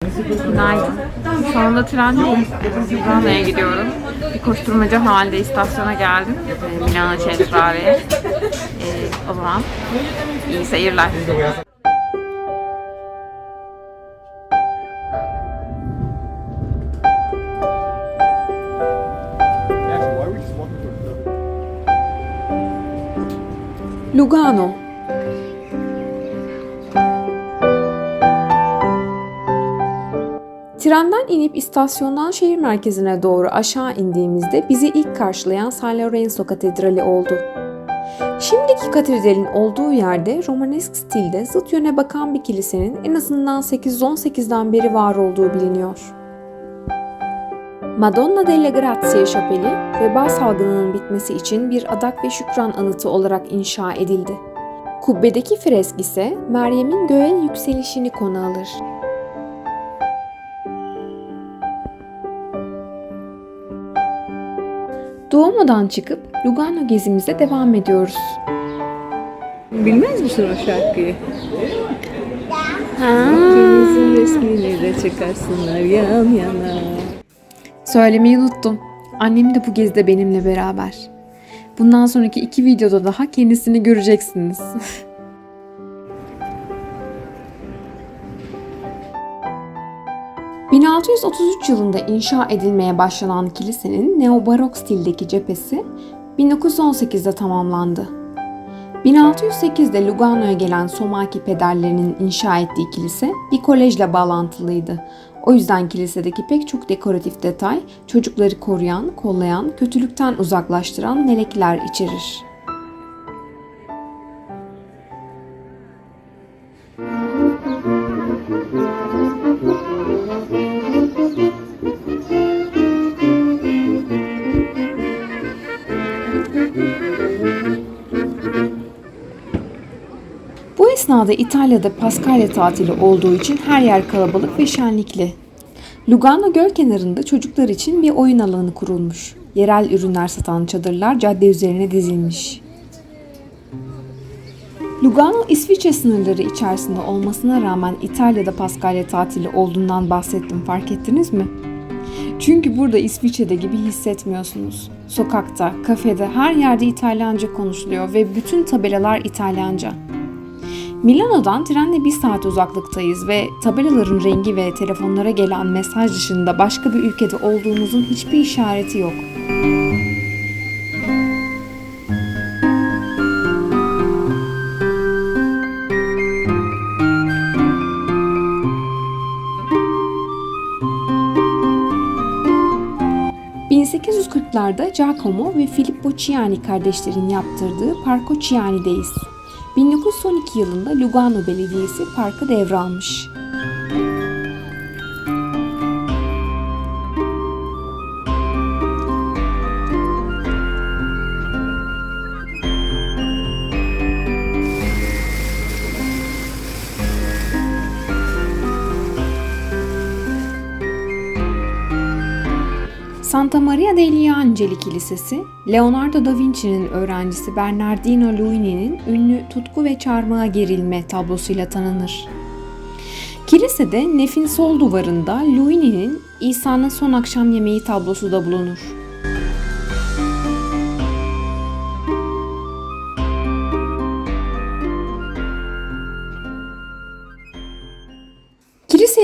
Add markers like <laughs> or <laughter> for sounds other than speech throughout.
Günaydın. Sonunda trendeyim. Lugano'ya gidiyorum. Bir koşturmaca halde istasyona geldim. Ee, Milano Centrale'ye. Ee, o zaman iyi seyirler. Actually, Trenden inip istasyondan şehir merkezine doğru aşağı indiğimizde bizi ilk karşılayan San Lorenzo Katedrali oldu. Şimdiki katedralin olduğu yerde Romanesk stilde zıt yöne bakan bir kilisenin en azından 818'den beri var olduğu biliniyor. Madonna delle Grazie şapeli veba salgınının bitmesi için bir adak ve şükran anıtı olarak inşa edildi. Kubbedeki fresk ise Meryem'in göğe yükselişini konu alır. Duomo'dan çıkıp Lugano gezimize devam ediyoruz. Bilmez misin o şarkıyı? Ha. İkinizin resmini de çıkarsınlar yan yana. Söylemeyi unuttum. Annem de bu gezide benimle beraber. Bundan sonraki iki videoda daha kendisini göreceksiniz. <laughs> ...1633 yılında inşa edilmeye başlanan kilisenin neobarok stildeki cephesi 1918'de tamamlandı. 1608'de Lugano'ya gelen Somaki pederlerinin inşa ettiği kilise bir kolejle bağlantılıydı. O yüzden kilisedeki pek çok dekoratif detay çocukları koruyan, kollayan, kötülükten uzaklaştıran melekler içerir. Bu esnada İtalya'da Paskalya tatili olduğu için her yer kalabalık ve şenlikli. Lugano göl kenarında çocuklar için bir oyun alanı kurulmuş. Yerel ürünler satan çadırlar cadde üzerine dizilmiş. Lugano İsviçre sınırları içerisinde olmasına rağmen İtalya'da Paskalya tatili olduğundan bahsettim fark ettiniz mi? Çünkü burada İsviçre'de gibi hissetmiyorsunuz. Sokakta, kafede, her yerde İtalyanca konuşuluyor ve bütün tabelalar İtalyanca. Milano'dan trenle bir saat uzaklıktayız ve tabelaların rengi ve telefonlara gelen mesaj dışında başka bir ülkede olduğumuzun hiçbir işareti yok. ...1840'larda Giacomo ve Filippo Ciani kardeşlerin yaptırdığı Parco Ciani'deyiz. 1912 yılında Lugano Belediyesi parkı devralmış. Santa Maria degli Angeli Kilisesi, Leonardo da Vinci'nin öğrencisi Bernardino Luini'nin ünlü tutku ve çarmıha gerilme tablosuyla tanınır. Kilisede nefin sol duvarında Luini'nin İsa'nın son akşam yemeği tablosu da bulunur.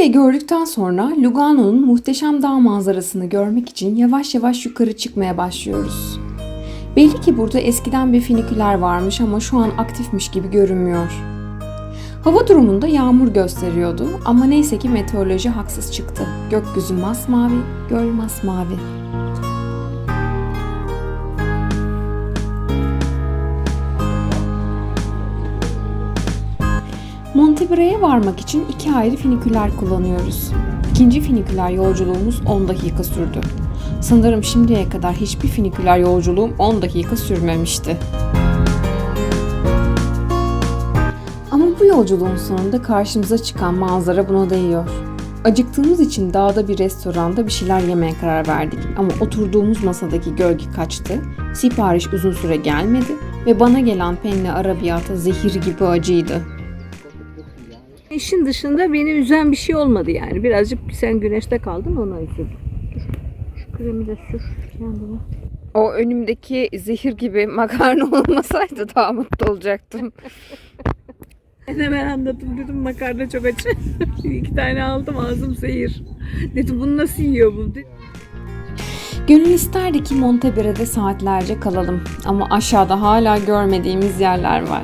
Kiliseyi gördükten sonra Lugano'nun muhteşem dağ manzarasını görmek için yavaş yavaş yukarı çıkmaya başlıyoruz. Belli ki burada eskiden bir finiküler varmış ama şu an aktifmiş gibi görünmüyor. Hava durumunda yağmur gösteriyordu ama neyse ki meteoroloji haksız çıktı. Gökyüzü masmavi, göl masmavi. Montebrae'ye varmak için iki ayrı finiküler kullanıyoruz. İkinci finiküler yolculuğumuz 10 dakika sürdü. Sanırım şimdiye kadar hiçbir finiküler yolculuğum 10 dakika sürmemişti. Ama bu yolculuğun sonunda karşımıza çıkan manzara buna değiyor. Acıktığımız için dağda bir restoranda bir şeyler yemeye karar verdik ama oturduğumuz masadaki gölge kaçtı, sipariş uzun süre gelmedi ve bana gelen penne arabiyata zehir gibi acıydı. İşin dışında beni üzen bir şey olmadı yani. Birazcık sen güneşte kaldın ona üzüldüm. Şu kremi de sür kendine. O önümdeki zehir gibi makarna <laughs> olmasaydı daha mutlu olacaktım. <laughs> Ben hemen anladım dedim makarna çok acı. <laughs> İki tane aldım ağzım zehir. Dedim bunu nasıl yiyor bu? Gönül isterdi ki Montebere'de saatlerce kalalım ama aşağıda hala görmediğimiz yerler var.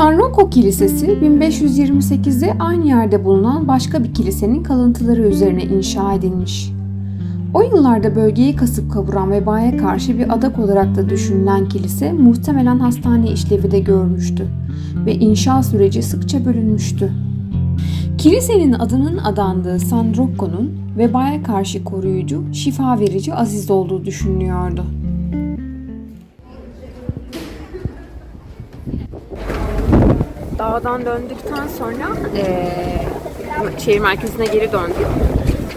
San Rocco Kilisesi 1528'de aynı yerde bulunan başka bir kilisenin kalıntıları üzerine inşa edilmiş. O yıllarda bölgeyi kasıp kavuran vebaya karşı bir adak olarak da düşünülen kilise muhtemelen hastane işlevi de görmüştü ve inşa süreci sıkça bölünmüştü. Kilisenin adının adandığı San Rocco'nun vebaya karşı koruyucu, şifa verici aziz olduğu düşünülüyordu. Dağdan döndükten sonra eee şehir merkezine geri döndük.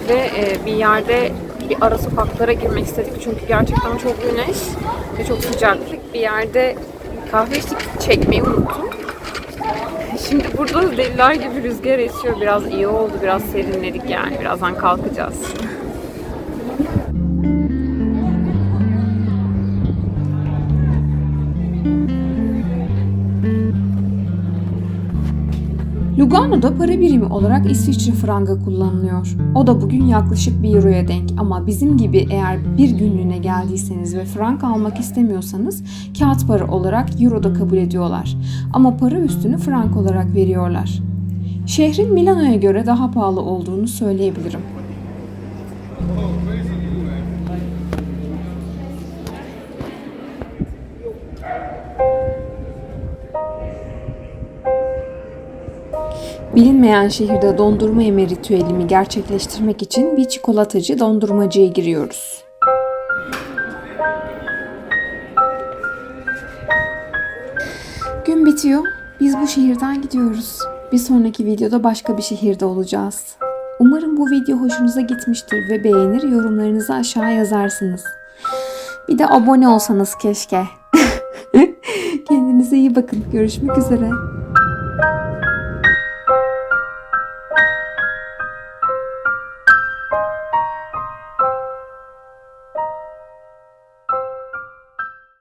Ve eee, bir yerde bir ara sokaklara girmek istedik çünkü gerçekten çok güneş ve çok sıcaklık. Bir yerde kahve içtik, çekmeyi unuttum. Şimdi burada deliler gibi rüzgar esiyor. Biraz iyi oldu, biraz serinledik yani. Birazdan kalkacağız. Lugano'da para birimi olarak İsviçre frangı kullanılıyor. O da bugün yaklaşık 1 euroya denk ama bizim gibi eğer bir günlüğüne geldiyseniz ve frank almak istemiyorsanız kağıt para olarak euro da kabul ediyorlar. Ama para üstünü frank olarak veriyorlar. Şehrin Milano'ya göre daha pahalı olduğunu söyleyebilirim. Bilinmeyen şehirde dondurma yeme ritüelimi gerçekleştirmek için bir çikolatacı dondurmacıya giriyoruz. Gün bitiyor. Biz bu şehirden gidiyoruz. Bir sonraki videoda başka bir şehirde olacağız. Umarım bu video hoşunuza gitmiştir ve beğenir yorumlarınızı aşağı yazarsınız. Bir de abone olsanız keşke. <laughs> Kendinize iyi bakın. Görüşmek üzere.